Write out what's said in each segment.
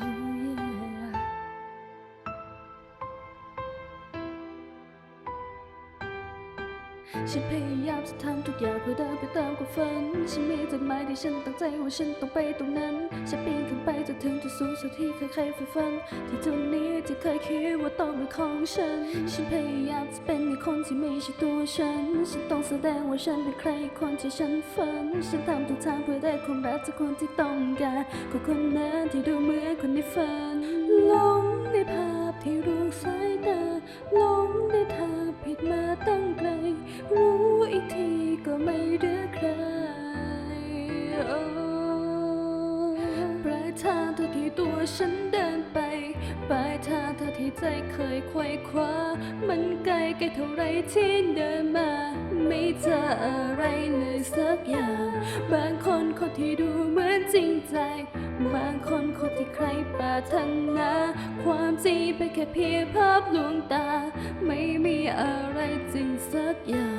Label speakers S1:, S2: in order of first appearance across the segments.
S1: 한 ฉันพยายามจะทำทุกอย่างเพื่อเดินไปตามความฝัน ฉันมีจุดหมายที่ฉันตั้งใจว่าฉันต้องไปตรงนั้น ฉันปีนขึ้นไปจนถึงจุดสูงสุดที่ใครๆใฝ่ฝัน ที่จุดนี้ที่เคยคิดว่าต้องเป็นของฉัน ฉันพยายามจะเป็นในคนที่ไม่ใช่ตัวฉัน ฉันต้องแสดงว่าฉันเป็นใครคนที่ฉันฝัน ฉันทำทุกทางเพื่อได้ความรักจากคนที่ต้องการคนคนนั้นที่ดูเหมือนคนในฝันลงในภาพที่รูปสายตา ที่ตัวฉันเดินไป ปลายทางเท่าที่ใจเคยไขว่คว้า มันไกลไกลเท่าไรที่เดินมา ไม่เจออะไรเลยสักอย่าง บางคนคนที่ดูเหมือนจริงใจ บางคนคนที่ใครปรารถนา ความจริงเป็นแค่เพียงภาพลวงตา ไม่มีอะไรจริงสักอย่า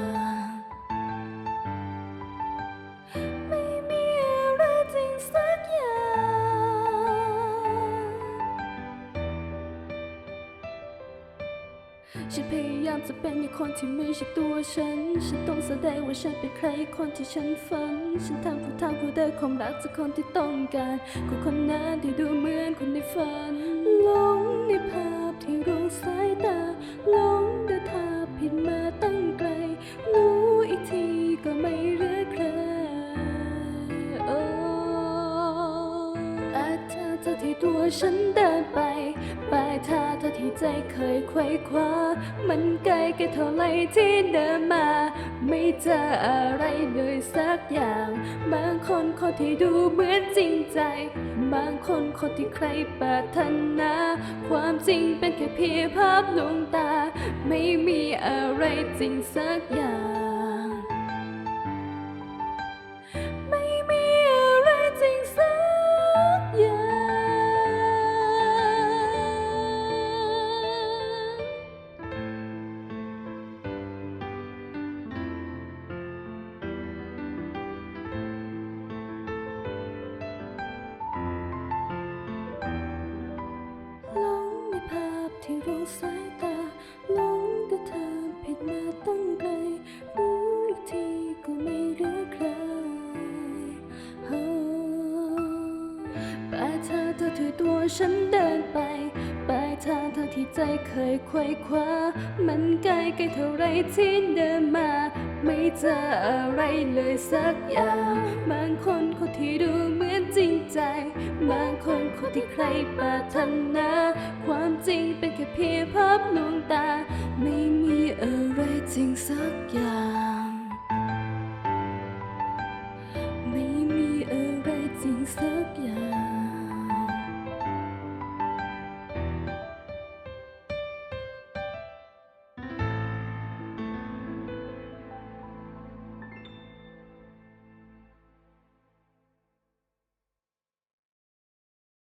S1: ง ฉันพยายามจะเป็นอย่างคนที่ไม่ใช่ตัวฉัน ฉันต้องแสดงว่าฉันเป็นใครคนที่ฉันฝัน ฉันทำทุกทางเพื่อได้ความรักจากคนที่ต้องการคนคนนั้นที่ดูเหมือนคนในฝันหลงในภาพที่รู้สายตาหลงเดินทางผิดมาตั้งไกล รู้อีกทีก็ไม่เหลือใครโอ้อาจจะที่ตัวฉันเดินไป ทาเท่าที่ใจเคยไขว่คว้า มันไกลกันเท่าไรที่เดินมา ไม่เจออะไรเลยสักอย่าง บางคนคนที่ดูเหมือนจริงใจ บางคนคนที่ใครปรารถนา ความจริงเป็นแค่เพียงภาพลวงตา ไม่มีอะไรจริงสักอย่าง ที่รู้สายตาหลงแต่เธอผิดมาตั้งไกลรู้อีกทีก็ไม่เหลือใครโอ้ปลายทางเท่าที่ตัวฉันเดินไปปลทางเท่าที่ใจเคยไขว่คว้า มันไกลไกลเท่าไรที่เดินมา ไม่เจออะไรเลยสักอย่าง บางคนคนที่ดูเหมือนจริงใจ บางคนคนที่ใครปรารถนา ความจริงเป็นแค่เพียงภาพลวงตา ไม่มีอะไรจริงสักอย่าง